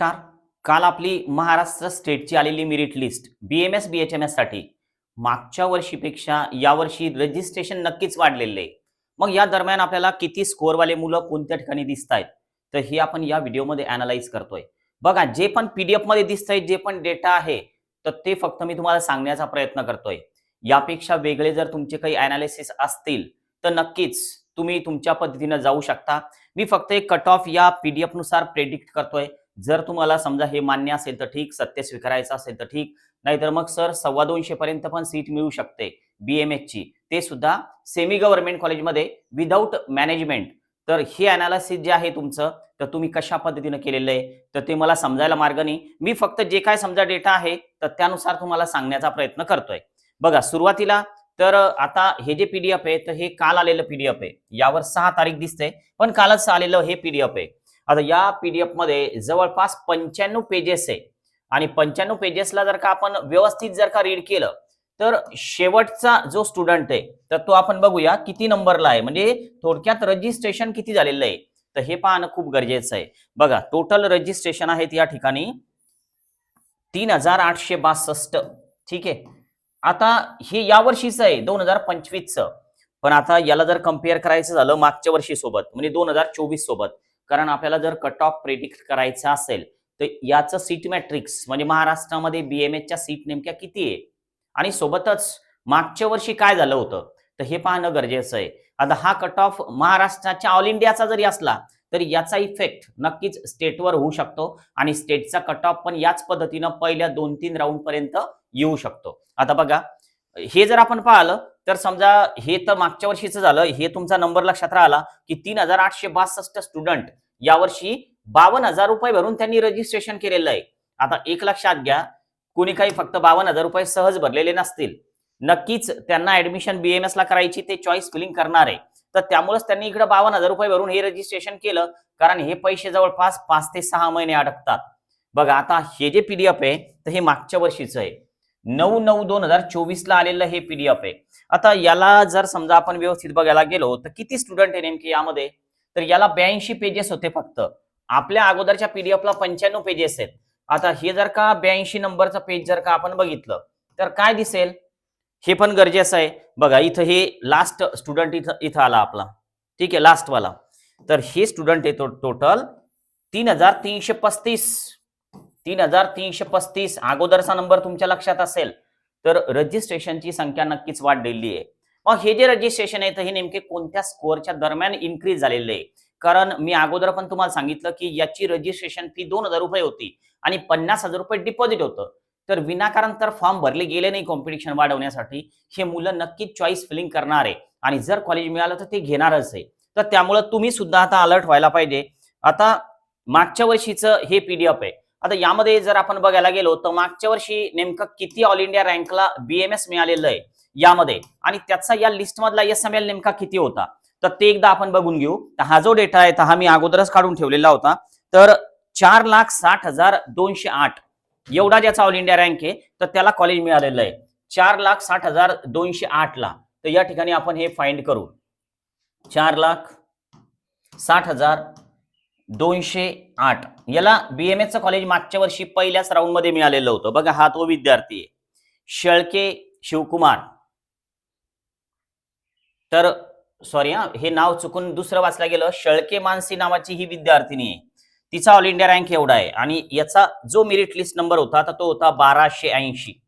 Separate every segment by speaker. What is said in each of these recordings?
Speaker 1: नमस्कार. काल आपली महाराष्ट्र स्टेटची आलेली merit list B M S B H M एससाठी. मागच्या वर्षीपेक्षा यावर्षी रजिस्ट्रेशन नक्कीच वाढलेले. आहे मग या दरम्यान आपल्याला किती स्कोअरवाले मुलं कोणत्या ठिकाणी दिसत आहेत तर हे आपण या व्हिडिओमध्ये अनालाइज करतोय. बघा जे पण पीडीएफमध्ये दिसत जे पण डेटा आहे तर ते फक्त मी तुम्हाला सांगण्याचा प्रयत्न करतोय. यापेक्षा वेगळे जर तुमचे काही अनालिसिस असतील तर नक्कीच तुम्ही तुमच्या पद्धतीनं जाऊ शकता. मी फक्त एक कट ऑफ या पीडीएफनुसार प्रेडिक्ट करतोय. जर तुम्हाला समजा हे मान्य असेल तर ठीक सत्य स्वीकारायचं असेल तर ठीक नाहीतर मग सर सव्वा दोनशे पर्यंत पण सीट मिळू शकते बी एम ची. ते सुद्धा सेमी गव्हर्नमेंट कॉलेजमध्ये विदाऊट मॅनेजमेंट तर हे अनालिसिस जे आहे तुमचं तर तुम्ही कशा पद्धतीनं केलेलं आहे? तर ते मला समजायला मार्ग नाही. मी फक्त जे काय समजा डेटा आहे तर त्यानुसार तुम्हाला सांगण्याचा प्रयत्न करतोय. बघा सुरुवातीला तर आता हे जे पीडीएफ आहे तर हे काल आलेलं पीडीएफ आहे. यावर सहा तारीख दिसते पण कालच आलेलं हे पीडीएफ आहे. आता या पीडीएफमध्ये जवळपास पंच्याण्णव पेजेस आहे. आणि पंच्याण्णव पेजेसला जर का आपण व्यवस्थित जर का रीड केलं तर शेवटचा जो स्टुडंट आहे तर तो आपण बघूया किती नंबरला आहे. म्हणजे थोडक्यात रजिस्ट्रेशन किती झालेलं आहे? तर हे पाहणं खूप गरजेचं आहे. बघा टोटल रजिस्ट्रेशन आहेत या ठिकाणी तीन हजार आठशे बासष्ट. ठीक आहे? आता हे या वर्षीचं आहे दोन हजार पंचवीसचं. पण आता याला जर कंपेअर करायचं झालं मागच्या वर्षी सोबत म्हणजे दोन हजार चोवीस सोबत कारण आपल्याला जर कट ऑफ प्रेडिक्ट करायचं असेल तर याचं सीट मॅट्रिक्स म्हणजे महाराष्ट्रामध्ये बीएमएच्या सीट नेमक्या किती आहे? आणि सोबतच मागच्या वर्षी काय झालं होतं? तर हे पाहणं गरजेचं आहे. आता हा कट ऑफ महाराष्ट्राच्या ऑल इंडियाचा जरी असला तरी याचा इफेक्ट नक्कीच स्टेटवर होऊ शकतो आणि स्टेटचा कट ऑफ पण याच पद्धतीनं पहिल्या दोन तीन राऊंड पर्यंत येऊ शकतो. आता बघा हे जर आपण पाहिलं तर समजा हे तर मागच्या वर्षीचं झालं हे तुमचा नंबर लक्षात राहिला की तीन हजार आठशे बासष्ट स्टुडंट यावर्षी बावन्न हजार रुपये भरून त्यांनी रजिस्ट्रेशन केलेलं आहे. आता एक लक्षात घ्या कुणी काही फक्त बावन्न हजार रुपये सहज भरलेले नसतील. नक्कीच त्यांना ऍडमिशन बीएमएस ला करायची ते चॉईस फिलिंग करणार आहे. तर त्यामुळेच त्यांनी इकडे बावन्न हजार रुपये भरून हे रजिस्ट्रेशन केलं कारण हे पैसे जवळपास पाच ते सहा महिने अडकतात. बघा आता हे जे पीडीएफ आहे तर हे मागच्या वर्षीचं आहे. नऊ नऊ दोन हजार चोवीस ला आलेलं हे पीडीएफ आहे. आता याला जर समजा आपण व्यवस्थित बघायला गेलो तर किती स्टुडंट आहे नेमके यामध्ये? तर याला ब्याऐंशी पेजेस होते फक्त. आपल्या अगोदरच्या पीडीएफला पंच्याण्णव पेजेस आहेत. आता हे जर का ब्याऐंशी नंबरचं पेज जर का आपण बघितलं तर काय दिसेल? हे पण गरजेचं आहे. बघा इथं हे लास्ट स्टुडंट इथं इथं आला आपला. ठीक आहे लास्ट वाला. तर हे स्टुडंट आहे टोटल तीन हजार तीनशे पस्तीस. तीन हजार तीनशे पस्तीस अगोदरचा नंबर तुमच्या लक्षात असेल तर रजिस्ट्रेशनची संख्या नक्कीच वाढलेली आहे. मग हे जे रजिस्ट्रेशन आहे तर हे नेमके कोणत्या स्कोअरच्या दरम्यान इन्क्रीज झालेले आहे? कारण मी अगोदर पण तुम्हाला सांगितलं की याची रजिस्ट्रेशन फी दोन हजार रुपये होती आणि पन्नास हजार रुपये डिपॉझिट होतं. तर विनाकारण तर फॉर्म भरले गेले नाही कॉम्पिटिशन वाढवण्यासाठी. हे मुलं नक्कीच चॉईस फिलिंग करणार आहे आणि जर कॉलेज मिळालं तर ते घेणारच आहे. तर त्यामुळं तुम्ही सुद्धा आता अलर्ट व्हायला पाहिजे. आता मागच्या वर्षीचं हे पीडीएफ आहे. आता यामध्ये जर आपण बघायला गेलो तर मागच्या वर्षी नेमकं किती ऑल इंडिया रँकला बीएमएस मिळालेलं आहे यामध्ये? आणि त्याचा या लिस्ट मधला एस एम एल नेमका किती होता? तर ते एकदा आपण बघून घेऊ. तर हा जो डेटा आहे तर हा मी अगोदरच काढून ठेवलेला होता. तर चार लाख साठ हजार दोनशे आठ. एवढा ज्याचा ऑल इंडिया रँक आहे तर त्याला कॉलेज मिळालेलं आहे. चार लाख साठ हजार दोनशे आठ ला तर या ठिकाणी आपण हे फाइंड करू. चार लाख साठ हजार दोनशे आठ. याला बीएमएसचं कॉलेज मागच्या वर्षी पहिल्याच राऊंडमध्ये मिळालेलं होतं. बघा हा तो विद्यार्थी आहे. शेळके शिवकुमार. तर सॉरी हा हे नाव चुकून दुसरं वाचलं गेलं. शेळके मानसी नावाची ही विद्यार्थिनी आहे. तिचा ऑल इंडिया रँक एवढा आहे. आणि याचा जो मेरिट लिस्ट नंबर होता तर तो होता बाराशे ऐंशी.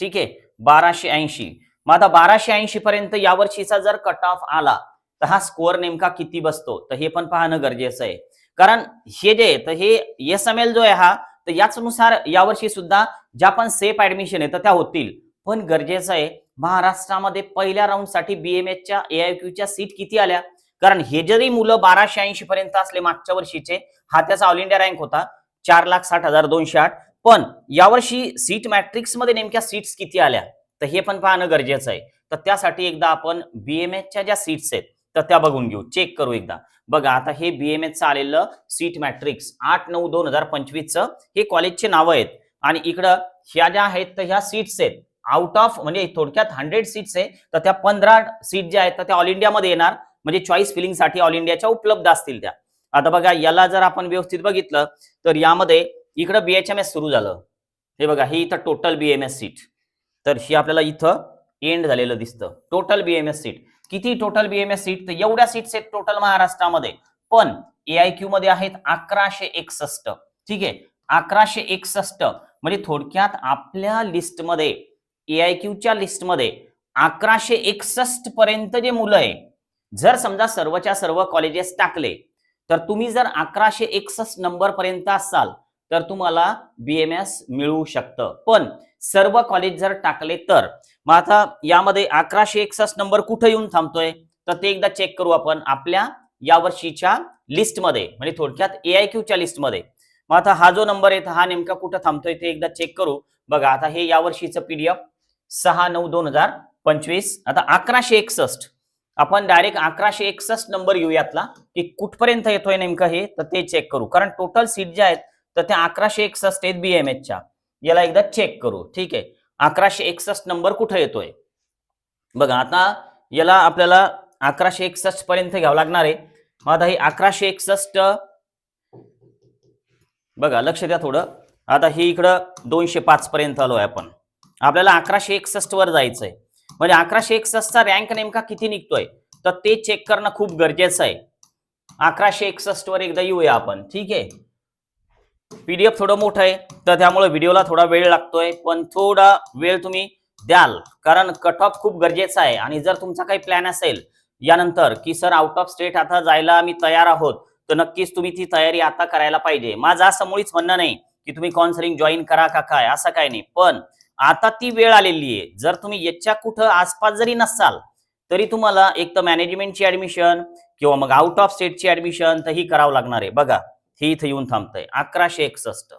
Speaker 1: ठीक आहे? बाराशे ऐंशी. मग आता बाराशे ऐंशी पर्यंत यावर्षीचा जर कट ऑफ आला तर हा स्कोअर नेमका किती बसतो? तर हे पण पाहणं गरजेचं आहे. कारण हे जे तर हे एस एम एल जो आहे हा तर याचनुसार यावर्षी सुद्धा ज्या पण सेफ ऍडमिशन आहे तर त्या होतील. पण गरजेचं आहे महाराष्ट्रामध्ये पहिल्या राऊंडसाठी बीएमएसच्या एआयक्यूच्या सीट किती आल्या? कारण हे जरी मुलं बाराशे ऐंशी पर्यंत असले मागच्या वर्षीचे हा त्याचा ऑल इंडिया रँक होता चार लाख साठ हजार दोनशे आठ. पण यावर्षी सीट मॅट्रिक्समध्ये नेमक्या सीट्स किती आल्या? तर हे पण पाहणं गरजेचं आहे. तर त्यासाठी एकदा आपण बीएमएसच्या ज्या सीट्स आहेत तर त्या बघून घेऊ. चेक करू एकदा. बघा आता हे बीएमएसचं आलेलं सीट मॅट्रिक्स आठ नऊ दोन हजार पंचवीसचं हे कॉलेजचे नावं आहेत. आणि इकडं ह्या ज्या आहेत तर ह्या सीट्स आहेत. आउट ऑफ म्हणजे थोडक्यात हंड्रेड सीट्स आहे तर त्या पंधरा सीट ज्या आहेत तर त्या ऑल इंडियामध्ये येणार. म्हणजे चॉईस फिलिंगसाठी ऑल इंडियाच्या उपलब्ध असतील त्या. आता बघा याला जर आपण व्यवस्थित बघितलं तर यामध्ये इकडं बीएचएमएस सुरू झालं. हे बघा हे इथं टोटल बीएमएस सीट तर ही आपल्याला इथं एंड झालेलं दिसतं. टोटल बीएमएस सीट किती टोटल बीएमएस सीट तर एवढ्या सीट्स आहेत टोटल महाराष्ट्रामध्ये. पण एआयक्यू मध्ये आहेत अकराशे एकसष्ट. ठीक आहे? अकराशे एकसष्ट. म्हणजे थोडक्यात आपल्या लिस्टमध्ये एआयक्यूच्या लिस्टमध्ये अकराशे एकसष्ट पर्यंत जे मुलं आहे जर समजा सर्वच्या सर्व कॉलेजेस टाकले तर तुम्ही जर अकराशे एकसष्ट नंबर पर्यंत असाल तर तुम्हाला बीएमएस मिळू शकतं. पण सर्व कॉलेज जर टाकले तर मग आता यामध्ये अकराशे एकसष्ट नंबर कुठे येऊन थांबतोय? तर ते एकदा चेक करू आपण आपल्या यावर्षीच्या लिस्टमध्ये म्हणजे थोडक्यात ए आय क्यूच्या लिस्टमध्ये मग आता हा जो नंबर आहे हा नेमका कुठं थांबतोय ते एकदा चेक करू. बघा आता हे यावर्षीचं पीडीएफ सहा नऊ दोन हजार पंचवीस आता अकराशे एकसष्ट. आपण डायरेक्ट अकराशे एकसष्ट नंबर घेऊयातला की कुठपर्यंत येतोय नेमकं हे तर ते चेक करू. कारण टोटल सीट ज्या आहेत तर त्या अकराशे एकसष्ट आहेत बीएमएचच्या याला एकदा चेक करू. ठीक आहे? अकराशे एकसष्ट नंबर कुठे येतोय? बघा आता याला आपल्याला अकराशे एकसष्ट पर्यंत घ्यावं लागणार आहे. मग आता हे अकराशे एकसष्ट बघा लक्ष द्या थोडं. आता ही इकडं दोनशे पाच पर्यंत आलोय आपण. आपल्याला अकराशे एकसष्ट वर जायचंय. म्हणजे अकराशे एकसष्टचा रँक नेमका किती निघतोय? तर ते चेक करणं खूप गरजेचं आहे. अकराशे एकसष्ट वर एकदा येऊया आपण. ठीक आहे? पीडीएफ थोडं मोठं आहे तर त्यामुळे व्हिडिओला थोडा वेळ लागतोय पण थोडा वेळ तुम्ही द्याल कारण कट ऑफ खूप गरजेचा आहे. आणि जर तुमचा काही प्लॅन असेल यानंतर की सर आउट ऑफ स्टेट आता जायला आम्ही तयार आहोत तर नक्कीच तुम्ही ती तयारी आता करायला पाहिजे. माझं असं मुळीच म्हणणं नाही की तुम्ही काउन्सिलिंग जॉईन करा का काय असं काय नाही. पण आता ती वेळ आलेली आहे. जर तुम्ही याच्या कुठं आसपास जरी नसाल तरी तुम्हाला एक तर मॅनेजमेंटची ऍडमिशन किंवा मग आउट ऑफ स्टेटची ऍडमिशन तर ही करावं लागणार आहे. बघा हे इथं येऊन थांबतंय. अकराशे एकसष्ट.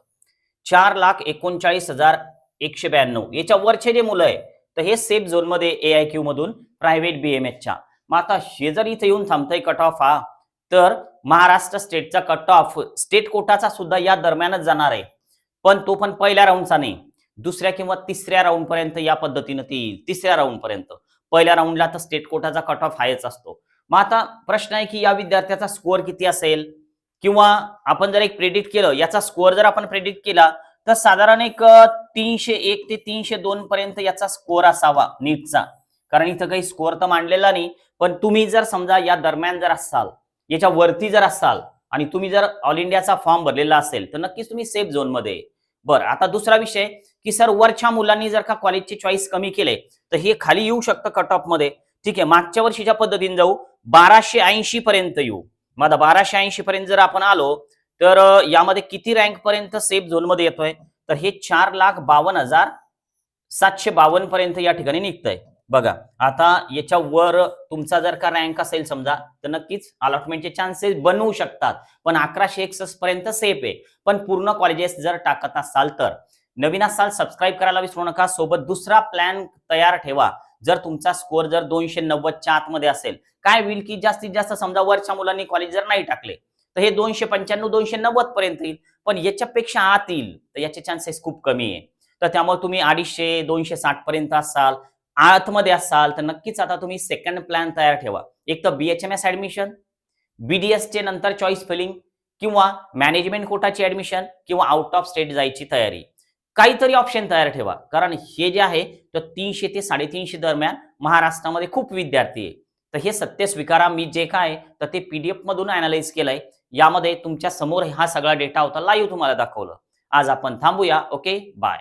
Speaker 1: चार लाख एकोणचाळीस हजार एकशे ब्याण्णव. याच्या वरचे जे मुलं आहे तर हे सेफ झोनमध्ये ए आय क्यू मधून प्रायव्हेट बीएमएचच्या मग आता हे जर इथं येऊन थांबतंय कट ऑफ हा तर महाराष्ट्र स्टेटचा कट ऑफ स्टेट कोटाचा सुद्धा या दरम्यानच जाणार आहे. पण तो पण पहिल्या राऊंडचा नाही. दुसऱ्या किंवा तिसऱ्या राऊंड पर्यंत या पद्धतीनं ती येईल. तिसऱ्या राऊंड पर्यंत. पहिल्या राऊंडला तर स्टेट कोटाचा कट ऑफ हायच असतो. मग आता प्रश्न आहे की या विद्यार्थ्याचा स्कोअर किती असेल? किंवा आपण जर एक प्रेडिक्ट केलं याचा स्कोअर जर आपण प्रेडिक्ट केला तर साधारण एक तीनशे एक ते तीनशे दोन पर्यंत याचा स्कोअर असावा नीटचा. कारण इथं काही स्कोअर तर मांडलेला नाही पण तुम्ही जर समजा या दरम्यान जर असाल याच्या वरती जर असाल आणि तुम्ही जर ऑल इंडियाचा फॉर्म भरलेला असेल तर नक्कीच तुम्ही सेफ झोनमध्ये मध्ये बरं आता दुसरा विषय की सर वरच्या मुलांनी जर का कॉलेजचे चॉईस कमी केले तर हे खाली येऊ शकतं कट ऑफमध्ये. ठीक आहे मागच्या वर्षीच्या पद्धतीने जाऊ बाराशे ऐंशी पर्यंत येऊ. मग आता बाराशे ऐंशी पर्यंत जर आपण आलो तर यामध्ये किती रँक पर्यंत सेफ झोनमध्ये येतोय? तर हे चार लाख बावन्न हजार सातशे बावन्न पर्यंत या ठिकाणी निघतंय. बघा आता याच्या वर तुमचा जर का रँक असेल समजा तर नक्कीच अलॉटमेंटचे चान्सेस बनवू शकतात. पण अकराशे एकसष्ट पर्यंत सेफ आहे. पण पूर्ण कॉलेजेस जर टाकत असाल तर नवीन असाल सबस्क्राईब करायला विसरू नका. सोबत दुसरा प्लॅन तयार ठेवा. जर तुमचा स्कोअर जर दोनशे नव्वदच्या आतमध्ये असेल काय होईल की जास्तीत जास्त समजा वरच्या मुलांनी कॉलेज जर नाही टाकले तर हे दोनशे पंच्याण्णव दोनशे नव्वद पर्यंत येईल पण याच्यापेक्षा आत येईल तर याचे चान्सेस खूप कमी आहे. तर त्यामुळे तुम्ही अडीचशे दोनशे साठ पर्यंत असाल आतमध्ये असाल तर नक्कीच आता तुम्ही सेकंड प्लॅन तयार ठेवा. एक तर बीएचएमएस ऍडमिशन बीडीएस चे नंतर चॉईस फिलिंग किंवा मॅनेजमेंट कोटाची ऍडमिशन किंवा आउट ऑफ स्टेट जायची तयारी. काहीतरी ऑप्शन तयार ठेवा. कारण हे जे आहे तर तीनशे ते साडेतीनशे दरम्यान महाराष्ट्रामध्ये खूप विद्यार्थी आहे. तर हे सत्य स्वीकारा. मी जे काय तर ते पीडीएफ मधून अनालाइज केलंय. यामध्ये तुमच्यासमोर हा सगळा डेटा होता. लाईव्ह तुम्हाला दाखवलं. आज आपण थांबूया. Okay bye